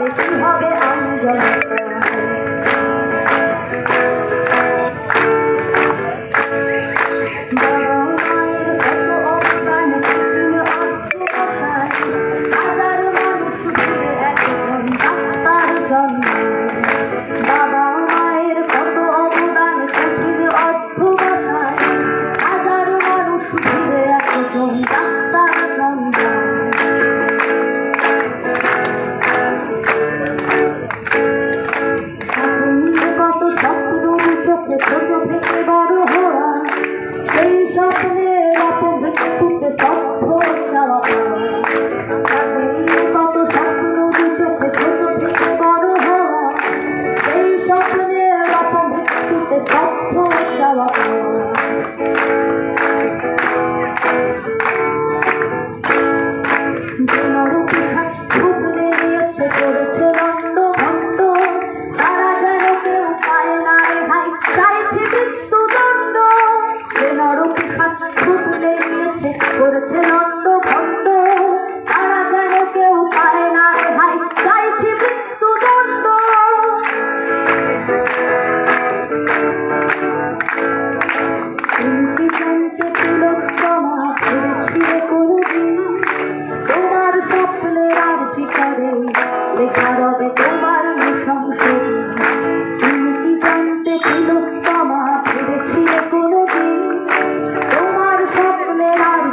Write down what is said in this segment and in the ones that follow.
বেশি হবে আঞ্জলি? I'm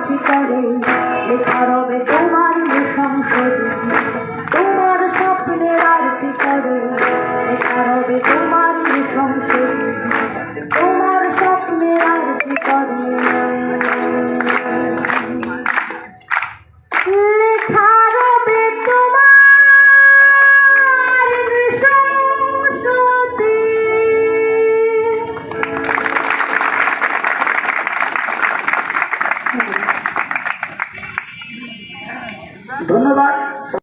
শিকারে লেখা রবে তোমার মিশন তোমার স্বপ্নের আর শিকারে লেখা রবে তোমার মিশন তোমার স্বপ্নের আর শিকারে।